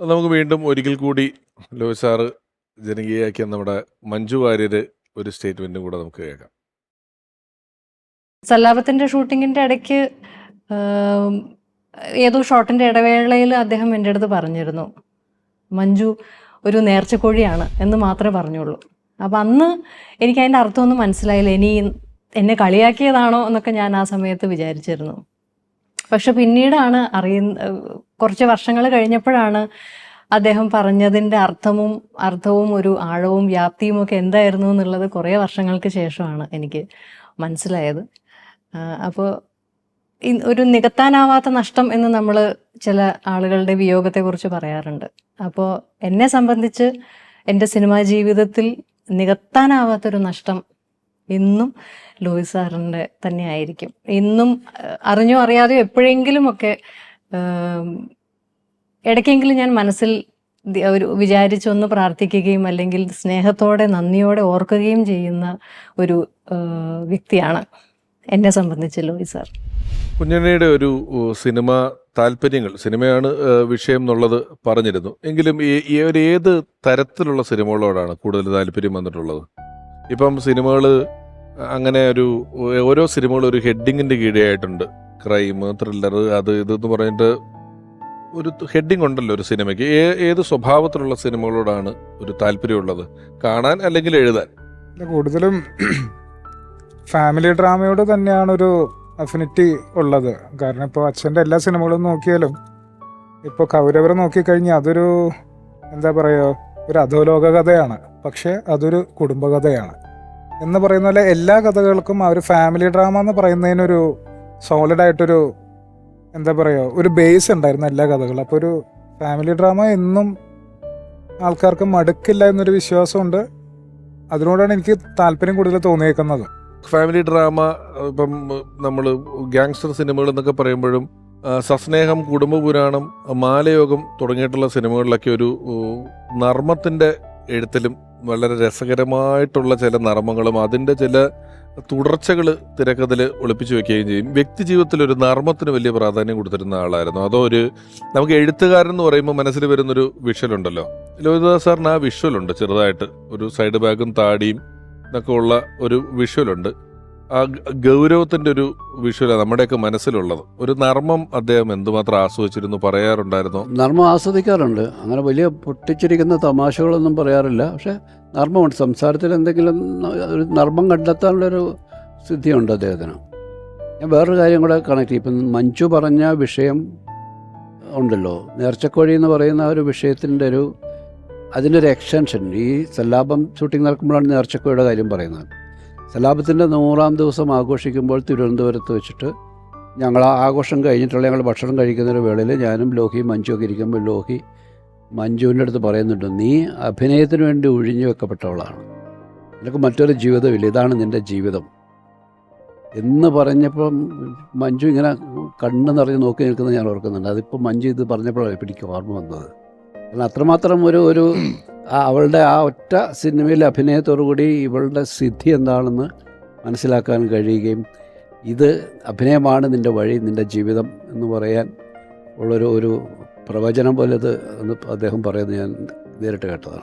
നമുക്ക് വീണ്ടും ഒരിക്കൽ കൂടി ലോയ് സാറ് ജനകീയാക്കിയ നമ്മുടെ മഞ്ജു വാര്യര് ഒരു സ്റ്റേറ്റ്മെന്റും കൂടെ നമുക്ക് കേൾക്കാം. സല്ലാപത്തിന്റെ ഷൂട്ടിങ്ങിന്റെ ഇടയ്ക്ക് ഏതോ ഷോട്ടിന്റെ ഇടവേളയിൽ അദ്ദേഹം എന്റെ അടുത്ത് പറഞ്ഞിരുന്നു മഞ്ജു ഒരു നേർച്ചക്കോഴിയാണ് എന്ന് മാത്രമേ പറഞ്ഞുള്ളൂ. അപ്പം അന്ന് എനിക്ക് അതിന്റെ അർത്ഥമൊന്നും മനസ്സിലായില്ല. ഇനി എന്നെ കളിയാക്കിയതാണോ എന്നൊക്കെ ഞാൻ ആ സമയത്ത് വിചാരിച്ചിരുന്നു. പക്ഷെ പിന്നീടാണ് അറിയുന്ന കുറച്ച് വർഷങ്ങൾ കഴിഞ്ഞപ്പോഴാണ് അദ്ദേഹം പറഞ്ഞതിന്റെ അർത്ഥവും അർത്ഥവും ഒരു ആഴവും വ്യാപ്തിയും ഒക്കെ എന്തായിരുന്നു എന്നുള്ളത് കുറേ വർഷങ്ങൾക്ക് ശേഷമാണ് എനിക്ക് മനസ്സിലായത്. അപ്പോൾ ഒരു നികത്താനാവാത്ത നഷ്ടം എന്ന് നമ്മൾ ചില ആളുകളുടെ വിയോഗത്തെക്കുറിച്ച് പറയാറുണ്ട്. അപ്പോൾ എന്നെ സംബന്ധിച്ച് എന്റെ സിനിമാ ജീവിതത്തിൽ നികത്താനാവാത്തൊരു നഷ്ടം ഇന്നും ലൂയിസ് സാറിന്റെ തന്നെ ആയിരിക്കും. ഇന്നും അറിഞ്ഞോ അറിയാതെയോ എപ്പോഴെങ്കിലും ഒക്കെ ഇടയ്ക്കെങ്കിലും ഞാൻ മനസ്സിൽ ഒരു വിചാരിച്ചൊന്ന് പ്രാർത്ഥിക്കുകയും അല്ലെങ്കിൽ സ്നേഹത്തോടെ നന്ദിയോടെ ഓർക്കുകയും ചെയ്യുന്ന ഒരു വ്യക്തിയാണ് എന്നെ സംബന്ധിച്ച് ലോയി സാർ. കുഞ്ഞണ്ണയുടെ ഒരു സിനിമ താല്പര്യങ്ങൾ സിനിമയാണ് വിഷയം എന്നുള്ളത് പറഞ്ഞിരുന്നു. എങ്കിലും ഏത് തരത്തിലുള്ള സിനിമകളോടാണ് കൂടുതൽ താല്പര്യം വന്നിട്ടുള്ളത്? ഇപ്പം സിനിമകൾ അങ്ങനെ ഒരു ഓരോ സിനിമകളും ഒരു ഹെഡിങ്ങിന്റെ കീഴെയായിട്ടുണ്ട്. ക്രൈം ത്രില്ലർ അത് ഇതെന്ന് പറഞ്ഞിട്ട് ഒരു ഹെഡിങ് ഉണ്ടല്ലോ ഒരു സിനിമയ്ക്ക്. ഏത് സ്വഭാവത്തിലുള്ള സിനിമകളോടാണ് ഒരു താല്പര്യമുള്ളത്? കാണാൻ അല്ലെങ്കിൽ എഴുതാൻ? കൂടുതലും ഫാമിലി ഡ്രാമയോട് തന്നെയാണ് ഒരു അഫിനിറ്റി ഉള്ളത്. കാരണം ഇപ്പോൾ അച്ഛന്റെ എല്ലാ സിനിമകളും നോക്കിയാലും ഇപ്പോൾ കൗരവർ നോക്കിക്കഴിഞ്ഞാൽ അതൊരു എന്താ പറയുക ഒരു അധോലോക കഥയാണ്. പക്ഷേ അതൊരു കുടുംബകഥയാണ്. എന്ന് പറയുന്ന പോലെ എല്ലാ കഥകൾക്കും ആ ഒരു ഫാമിലി ഡ്രാമ എന്ന് പറയുന്നതിനൊരു സോളിഡായിട്ടൊരു എന്താ പറയുക ഒരു ബേസ് ഉണ്ടായിരുന്നു എല്ലാ കഥകളും. അപ്പോൾ ഒരു ഫാമിലി ഡ്രാമ എന്നും ആൾക്കാർക്ക് മടുക്കില്ല എന്നൊരു വിശ്വാസമുണ്ട്. അതിനോടാണ് എനിക്ക് താല്പര്യം കൂടുതൽ തോന്നിയേക്കുന്നത്. ഫാമിലി ഡ്രാമ ഇപ്പം നമ്മൾ ഗാങ്സ്റ്റർ സിനിമകൾ എന്നൊക്കെ പറയുമ്പോഴും സസ്നേഹം കുടുംബപുരാണം മാലയോഗം തുടങ്ങിയിട്ടുള്ള സിനിമകളിലൊക്കെ ഒരു നർമ്മത്തിന്റെ എഴുത്തിലും വളരെ രസകരമായിട്ടുള്ള ചില നർമ്മങ്ങളും അതിന്റെ ചില തുടർച്ചകൾ തിരക്കഥയിൽ ഒളിപ്പിച്ചു വെക്കുകയും ചെയ്യും. വ്യക്തി ജീവിതത്തിൽ ഒരു നർമ്മത്തിന് വലിയ പ്രാധാന്യം കൊടുത്തിരുന്ന ആളായിരുന്നു. അതോ ഒരു നമുക്ക് എഴുത്തുകാരൻ എന്ന് പറയുമ്പോൾ മനസ്സിൽ വരുന്നൊരു വിഷ്വലുണ്ടല്ലോ. ലോഹിതദാസ് സാറിന് ആ വിഷ്വലുണ്ട് ചെറുതായിട്ട്. ഒരു സൈഡ് ബാഗും താടിയും എന്നൊക്കെ ഉള്ള ഒരു വിഷ്വലുണ്ട്. ആ ഗൗരവത്തിന്റെ ഒരു വിഷയമാണ് നമ്മുടെയൊക്കെ മനസ്സിലുള്ളത്. ഒരു നർമ്മം അദ്ദേഹം എന്തുമാത്രം ആസ്വദിച്ചിരുന്നു പറയാറുണ്ടായിരുന്നു? നർമ്മം ആസ്വദിക്കാറുണ്ട്. അങ്ങനെ വലിയ പൊട്ടിച്ചിരിക്കുന്ന തമാശകളൊന്നും പറയാറില്ല. പക്ഷെ നർമ്മമുണ്ട്. സംസാരത്തിൽ എന്തെങ്കിലും ഒരു നർമ്മം കണ്ടെത്താനുള്ളൊരു സിദ്ധിയുണ്ട് അദ്ദേഹത്തിന്. ഞാൻ വേറൊരു കാര്യം കൂടെ കണക്ട് ചെയ്യും. ഇപ്പം മഞ്ജു പറഞ്ഞ വിഷയം ഉണ്ടല്ലോ. നേർച്ചക്കോഴി എന്ന് പറയുന്ന ഒരു വിഷയത്തിന്റെ ഒരു അതിന്റെ ഒരു എക്സ്റ്റൻഷൻ ഈ സല്ലാപം ഷൂട്ടിംഗ് നടക്കുമ്പോഴാണ് നേർച്ചക്കോഴിയുടെ കാര്യം പറയുന്നത്. സല്ലാപത്തിന്റെ നൂറാം ദിവസം ആഘോഷിക്കുമ്പോൾ തിരുവനന്തപുരത്ത് വെച്ചിട്ട് ഞങ്ങൾ ആ ആഘോഷം കഴിഞ്ഞിട്ടുള്ള ഞങ്ങൾ ഭക്ഷണം കഴിക്കുന്ന ഒരു വേളയിൽ ഞാനും ലോഹിയും മഞ്ജുവൊക്കെ ഇരിക്കുമ്പോൾ ലോഹി മഞ്ജുവിന്റെ അടുത്ത് പറയുന്നുണ്ട് നീ അഭിനയത്തിന് വേണ്ടി ഒഴിഞ്ഞു വെക്കപ്പെട്ടവളാണ്. നിനക്ക് മറ്റൊരു ജീവിതമില്ല. ഇതാണ് നിന്റെ ജീവിതം. എന്ന് പറഞ്ഞപ്പം മഞ്ജു ഇങ്ങനെ കണ്ണ് നിറഞ്ഞ് നോക്കി നിൽക്കുന്നത് ഞാൻ ഓർക്കുന്നുണ്ട്. അതിപ്പോൾ മഞ്ജു ഇത് പറഞ്ഞപ്പോഴാണ് എനിക്ക് ഓർമ്മ വന്നത്. കാരണം അത്രമാത്രം ഒരു ഒരു അവളുടെ ആ ഒറ്റ സിനിമയിലെ അഭിനയത്തോടുകൂടി ഇവളുടെ സിദ്ധി എന്താണെന്ന് മനസ്സിലാക്കാൻ കഴിയുകയും ഇത് അഭിനയമാണ് നിന്റെ വഴി നിന്റെ ജീവിതം എന്ന് പറയാൻ ഉള്ളൊരു ഒരു പ്രവചനം പോലെ അത് അദ്ദേഹം പറയുന്നത് ഞാൻ നേരിട്ട് കേട്ടതാണ്.